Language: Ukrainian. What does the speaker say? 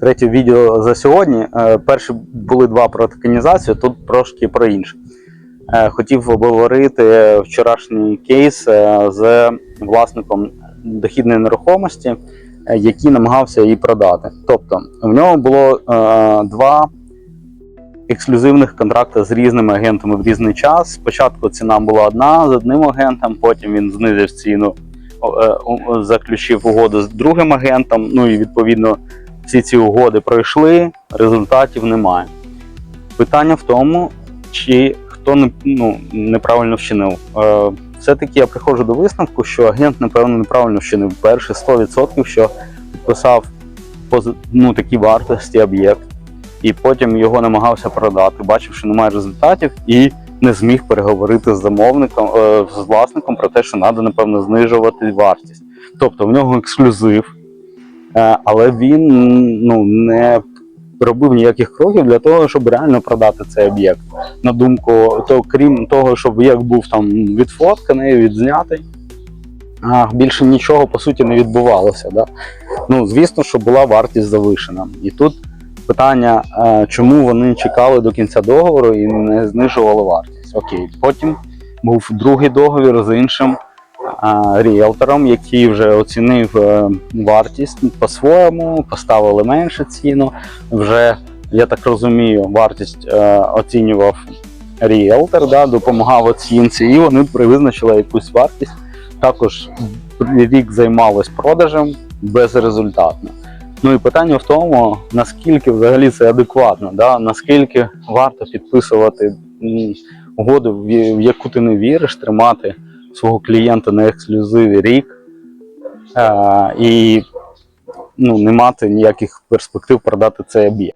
Третє відео за сьогодні. Е, Перші були два про токенізацію, тут трошки про інше. Е, Хотів обговорити вчорашній кейс е, з власником дохідної нерухомості, який намагався її продати. Тобто, в нього було два ексклюзивних контракти з різними агентами в різний час. Спочатку ціна була одна з одним агентом, потім він знизив ціну, заключив угоду з другим агентом. Ну і відповідно всі ці угоди пройшли, результатів немає. Питання в тому, чи хто не, ну, неправильно вчинив. Е, все-таки я приходжу до висновку, що агент, напевно, неправильно вчинив. Перше 100%, що підписав ну, такі вартості об'єкт, і потім його намагався продати, бачив, що немає результатів, і не зміг переговорити з замовником, е, з власником про те, що треба, напевно, знижувати вартість. Тобто в нього ексклюзив, але він ну, не робив ніяких кроків для того, щоб реально продати цей об'єкт. На думку, то крім того, щоб об'єкт був там відфотканий, відзнятий, більше нічого по суті не відбувалося. Да? Ну, звісно, що була вартість завишена. І тут питання, е, чому вони чекали до кінця договору і не знижували вартість. Окей, потім був другий договір з іншим ріелтором, який вже оцінив е, вартість по-своєму, поставили менше ціну. Вже, я так розумію, вартість е, оцінював ріелтор, да, допомагав оцінці, і вони визначили якусь вартість. Також рік займалось продажем безрезультатно. Ну і питання в тому, наскільки взагалі це адекватно, да? наскільки варто підписувати угоду, в яку ти не віриш, тримати свого клієнта на ексклюзиві рік і ну, не мати ніяких перспектив продати цей об'єкт.